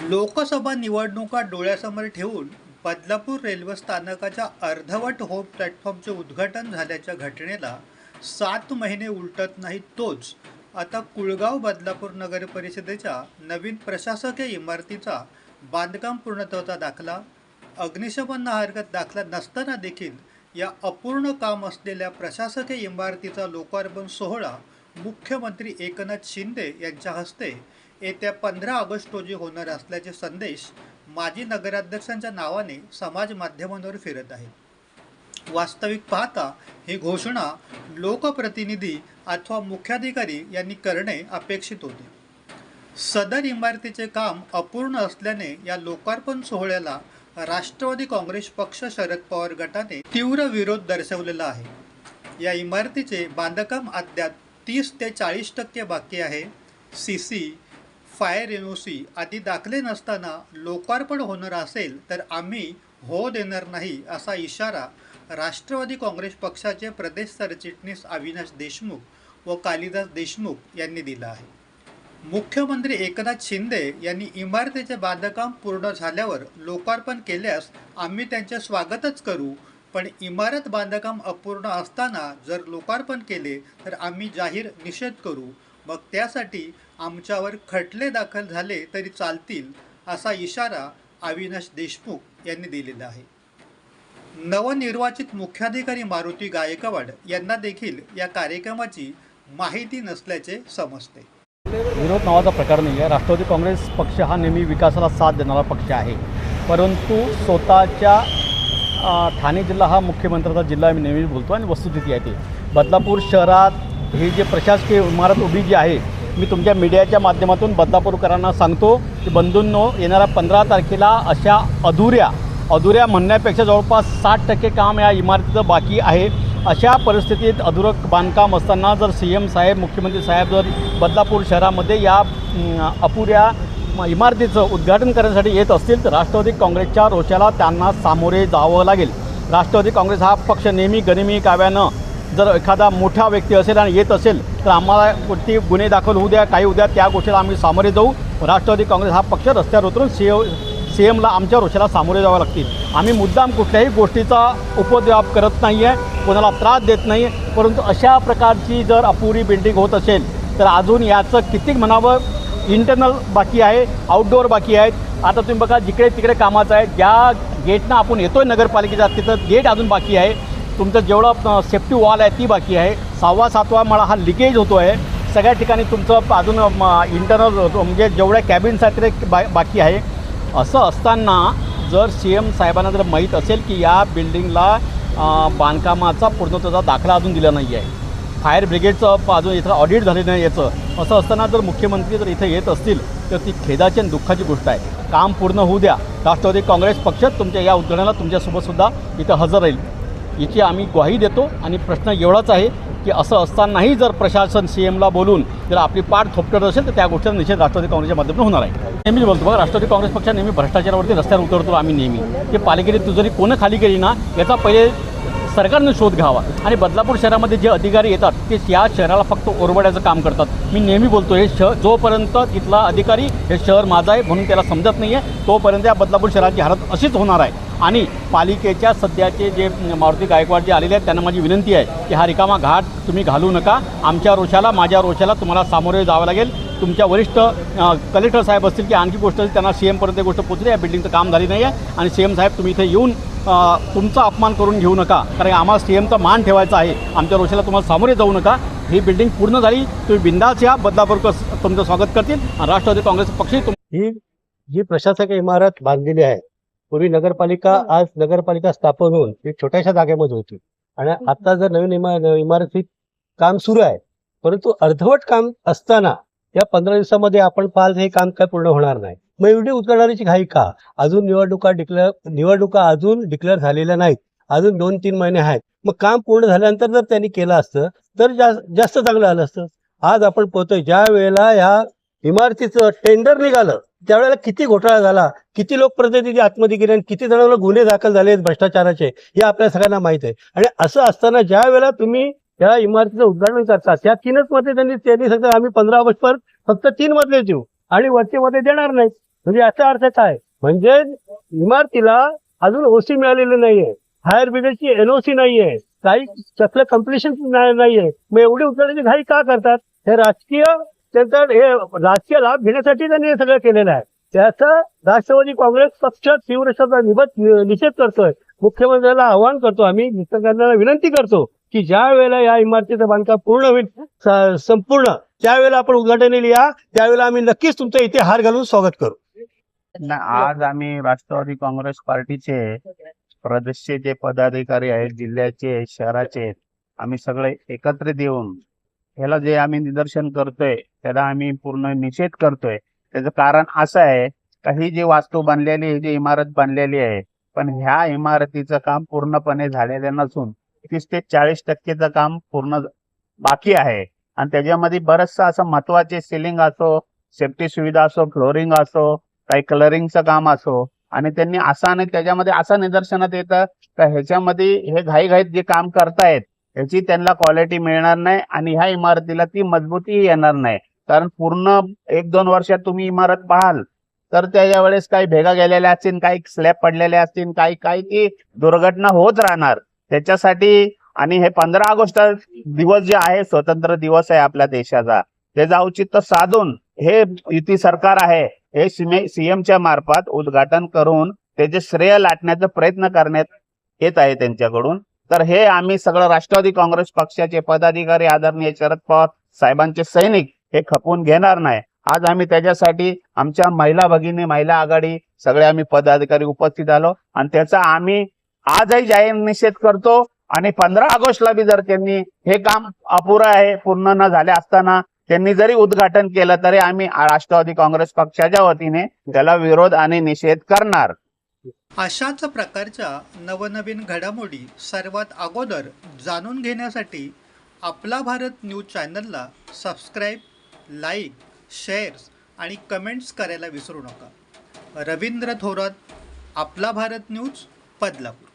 लोकसभा निवडणुका डोळ्यासमोर ठेवून बदलापूर रेल्वे स्थानकाच्या अर्धवट होम प्लॅटफॉर्मचे उद्घाटन झाल्याच्या घटनेला सात महिने उलटत नाही तोच. आता कुळगाव बदलापूर नगर परिषदेच्या नवीन प्रशासकीय इमारतीचा बांधकाम पूर्णत्वाचा दाखला अग्निशमन हरकत दाखला नसताना देखील या अपूर्ण काम असलेल्या प्रशासकीय इमारतीचा लोकार्पण सोहळा मुख्यमंत्री एकनाथ शिंदे यांच्या हस्ते येत्या पंधरा ऑगस्ट रोजी होणार असल्याचे संदेश माजी नगराध्यक्षांच्या नावाने समाज माध्यमांवर फिरत आहेत. वास्तविक पाहता ही घोषणा लोकप्रतिनिधी अथवा मुख्याधिकारी यांनी करणे अपेक्षित होते. सदर इमारतीचे काम अपूर्ण असल्याने या लोकार्पण सोहळ्याला राष्ट्रवादी काँग्रेस पक्ष शरद पवार गटाने तीव्र विरोध दर्शवलेला आहे. या इमारतीचे बांधकाम अद्याप तीस ते चाळीस टक्के बाकी आहे. C C fire N O C आदी दाखले नसताना लोकार्पण होणार असेल तर आम्ही हो देणार नाही असा इशारा राष्ट्रवादी काँग्रेस पक्षाचे प्रदेश सरचिटणीस अविनाश देशमुख व कालिदास देशमुख यांनी दिला आहे. मुख्यमंत्री एकनाथ शिंदे यांनी इमारतीचे बांधकाम पूर्ण झाल्यावर लोकार्पण केल्यास आम्ही त्यांचे स्वागतच करू पण इमारत बांधकाम अपूर्ण असताना जर लोकार्पण केले तर आम्ही जाहीर निषेध करू. मग त्यासाठी आमच्यावर खटले दाखल झाले तरी चालतील असा इशारा अविनाश देशमुख यांनी दिलेला आहे. नवनिर्वाचित मुख्याधिकारी मारुती गायकवाड यांना देखील या कार्यक्रमाची माहिती नसल्याचे समजते. विरोध नावाचा प्रकार नाही आहे राष्ट्रवादी काँग्रेस पक्ष हा नेहमी विकासाला साथ देणारा पक्ष आहे. परंतु स्वतःच्या ठाणे जिल्हा हा मुख्यमंत्र्याचा जिल्हा मी नेहमी बोलतो आणि वस्तुस्थिती आहे ती. बदलापूर शहरात ही जे प्रशासकीय इमारत उभी जी आहे मी तुमच्या मीडियाच्या माध्यमातून बदलापूरकरांना सांगतो की बंधूंनो येणाऱ्या पंधरा तारखेला अशा अधुऱ्या अधुऱ्या म्हणण्यापेक्षा जवळपास साठ टक्के काम या इमारतीचं बाकी आहे. अशा परिस्थितीत अधुरक बांधकाम असताना जर सी एम साहेब मुख्यमंत्री साहेब जर बदलापूर शहरामध्ये या अपुऱ्या इमारतीचं उद्घाटन करण्यासाठी येत असतील तर राष्ट्रवादी काँग्रेसच्या रोषाला त्यांना सामोरे जावं लागेल. राष्ट्रवादी काँग्रेस हा पक्ष नेहमी गनिमी काव्यानं जर एखादा मोठा व्यक्ती असेल आणि येत असेल तर आम्हाला कोणती गुन्हे दाखल होऊ द्या काही होऊ द्या त्या गोष्टीला आम्ही सामोरे जाऊ. राष्ट्रवादी काँग्रेस हा पक्ष रस्त्यावर उतरून सी सी एमला आमच्या रोषाला सामोरे जावं लागतील. आम्ही मुद्दाम कुठल्याही गोष्टीचा उपद्व्याप करत नाही आहे कोणाला त्रास देत नाही. परंतु अशा प्रकारची जर अपुरी बिल्डिंग होत असेल तर अजून याचं किती म्हणावं? इंटरनल बाकी आहे आउटडोअर बाकी आहेत. आता तुम्ही बघा जिकडे तिकडे कामाचं आहे ज्या गेटनं आपण येतो आहे नगरपालिकेच्या तिथं गेट अजून बाकी आहे. तुमचं जेवढं सेफ्टी वॉल आहे ती बाकी आहे. सहावा सातवा मला हा लिकेज होतो आहे सगळ्या ठिकाणी तुमचं अजून इंटरनल म्हणजे जेवढ्या कॅबिन्स आहेत ते बा बाकी आहे. असं असताना जर सी एम साहेबांना जर माहीत असेल की या बिल्डिंगला बांधकामाचा पूर्णत्वाचा दाखला अजून दिला नाही आहे. फायर ब्रिगेडचं अजून इथं ऑडिट झाले नाही याचं. असं असताना जर मुख्यमंत्री जर इथे येत असतील तर ती खेदाची आणि दुःखाची गोष्ट आहे. काम पूर्ण होऊ द्या. राष्ट्रवादी काँग्रेस पक्ष तुमच्या या उद्घाटनाला तुमच्यासोबतसुद्धा इथं हजर राहील. याची आम्ही ग्वाही देतो आणि प्रश्न एवढाच आहे की असं असतानाही जर प्रशासन सी एमला बोलून जर आपली पाठ थोपटत असेल तर त्या गोष्टीचा निषेध राष्ट्रवादी काँग्रेसच्या माध्यमातून होणार आहे. नेहमीच बोलतो बघा राष्ट्रवादी काँग्रेस पक्ष नेहमी भ्रष्टाचारावरती रस्त्यावर उतरतो आम्ही नेहमी. ते पालिकेने तुझरी कोणं खाली केली ना याचा पहिले सरकारनं शोध घ्यावा. आणि बदलापूर शहरामध्ये जे अधिकारी येतात ते या शहराला फक्त ओरबड्याचं काम करतात. मी नेहमी बोलतो हे शहर जोपर्यंत तिथला अधिकारी हे शहर माझं आहे म्हणून त्याला समजत नाही आहे तोपर्यंत या बदलापूर शहराची हालत अशीच होणार आहे. आणि पालिकेच्या सध्याचे जे मारुती गायकवाड जे आलेले आहेत त्यांना माझी विनंती आहे की हा रिकामा घाट तुम्ही घालू नका. आमच्या रोषाला माझ्या रोषाला तुम्हाला सामोरे जावं लागेल. तुमच्या वरिष्ठ कलेक्टर साहेब असतील की आणखी गोष्ट असेल त्यांना सी एमपर्यंत गोष्ट पोचली या बिल्डिंगचं काम झाली नाही आहे आणि सी एम साहेब तुम्ही इथे येऊन तुमचा अपमान करून घेऊ नका. कारण आम्हाला सी एमचा मान ठेवायचा आहे. आमच्या रोषाला तुम्हाला सामोरे जाऊ नका. ही बिल्डिंग पूर्ण झाली. तुम्ही बिंदास या. बदलापूरकर तुमचं स्वागत करतील. आणि राष्ट्रवादी काँग्रेस पक्षही ही जी प्रशासकीय इमारत बांधलेली आहे. पूर्वी नगरपालिका आज नगरपालिका स्थापन होऊन ही छोट्याशा जागेमध्ये होती. आणि आता जर नवीन इमा- इमारतीत काम सुरू आहे परंतु अर्धवट काम असताना या पंधरा दिवसामध्ये आपण पाहाल हे काम काय पूर्ण होणार नाही. मग एवढी उतरणारीची घाई का? अजून निवडणुका डिक्लेअर निवडणुका अजून डिक्लेअर झालेल्या नाहीत. अजून दोन तीन महिने आहेत. मग काम पूर्ण झाल्यानंतर जर त्यांनी केलं असतं तर जास्त जास्त चांगलं आलं असतं. आज आपण पोहतोय ज्या वेळेला या इमारतीचं टेंडर निघालं त्यावेळेला किती घोटाळा झाला किती लोकप्रतिनिधी आतमध्ये गेले आणि किती जणांना गुन्हे दाखल झाले भ्रष्टाचाराचे हे आपल्या सगळ्यांना माहीत आहे. आणि असं असताना ज्या वेळेला तुम्ही त्या इमारतीचं उद्घाटन करता त्या तीनच मध्ये त्यांनी त्यांनी सांगतात आम्ही पंधरा ऑगस्ट पर फक्त तीन मते देऊ आणि वरचे मध्ये देणार नाही म्हणजे याचा अर्थ काय म्हणजे इमारतीला अजून ओसी मिळालेली नाहीये फायर ब्रिगेडची एनओसी नाहीये काही कसलं कम्प्लिशन नाहीये. मग एवढी उचलण्याची घाई का करतात? हे राजकीय त्यांचा हे राजकीय लाभ घेण्यासाठी त्यांनी हे सगळं केलेलं आहे. त्याचा राष्ट्रवादी काँग्रेस पक्ष तीव्र शब्दात निबत निषेध करतोय. मुख्यमंत्र्याला आवाहन करतो आम्ही निष्ठकांना विनंती करतो की ज्या वेळेला या इमारतीचं बांधकाम पूर्ण होईल संपूर्ण त्यावेळेला आपण उद्घाटन या त्यावेळेला आम्ही नक्कीच तुमचं इथे हार घालून स्वागत करू. ना आज आम्ही राष्ट्रवादी काँग्रेस पार्टीचे प्रदेशचे जे पदाधिकारी आहेत जिल्ह्याचे शहराचे आम्ही सगळे एकत्रित येऊन ह्याला जे आम्ही निदर्शन करतोय त्याला आम्ही पूर्ण निषेध करतोय. त्याचं कारण असं आहे का ही जी वास्तू बांधलेली ही जी इमारत बांधलेली आहे पण ह्या इमारतीचं काम पूर्णपणे झालेलं नसून तीस ते चाळीस टक्केचं काम पूर्ण बाकी आहे. आणि त्याच्यामध्ये बरचसं असं महत्त्वाचे सिलिंग असो सेफ्टी सुविधा असो फ्लोरिंग असो काही कलरिंगचं काम असो आणि त्यांनी असं आणि त्याच्यामध्ये असं निदर्शनात येतं का ह्याच्यामध्ये हे घाईघाईत जे काम करतायत याची त्यांना क्वालिटी मिळणार नाही आणि ह्या इमारतीला ती मजबूती येणार नाही. कारण पूर्ण एक दोन वर्षात तुम्ही इमारत पाहाल तर त्याच्या वेळेस काही भेगा गेलेल्या असतील काही स्लॅब पडलेल्या असतील काही काही ती दुर्घटना होत राहणार. त्याच्यासाठी आणि हे पंधरा ऑगस्ट दिवस जे आहे स्वतंत्र दिवस आहे आपल्या देशाचा. त्याचं औचित्य साधून हे युती सरकार आहे हे सीएमच्या मार्फत उद्घाटन करून त्याचे श्रेय लाटण्याचा प्रयत्न करण्यात येत आहे त्यांच्याकडून. तर हे आम्ही सगळं राष्ट्रवादी काँग्रेस पक्षाचे पदाधिकारी आदरणीय शरद पवार साहेबांचे सैनिक हे खपवून घेणार नाही. आज आम्ही त्याच्यासाठी आमच्या महिला भगिनी महिला आघाडी सगळे आम्ही पदाधिकारी उपस्थित आलो आणि त्याचा आम्ही आजही जाहीर निषेध करतो आणि पंधरा ऑगस्टला बी जर त्यांनी हे काम अपुरं आहे पूर्ण न झाले असताना त्यांनी जरी उद्घाटन केलं तरी आम्ही राष्ट्रवादी काँग्रेस पक्षाच्या वतीने त्याला विरोध आणि निषेध करणार. अशाच प्रकारच्या नवनवीन घडामोडी सर्वात अगोदर जाणून घेण्यासाठी आपला भारत न्यूज चॅनलला सबस्क्राईब लाईक शेअर्स आणि कमेंट्स करायला विसरू नका. रवींद्र थोरात आपला भारत न्यूज बदलापूर.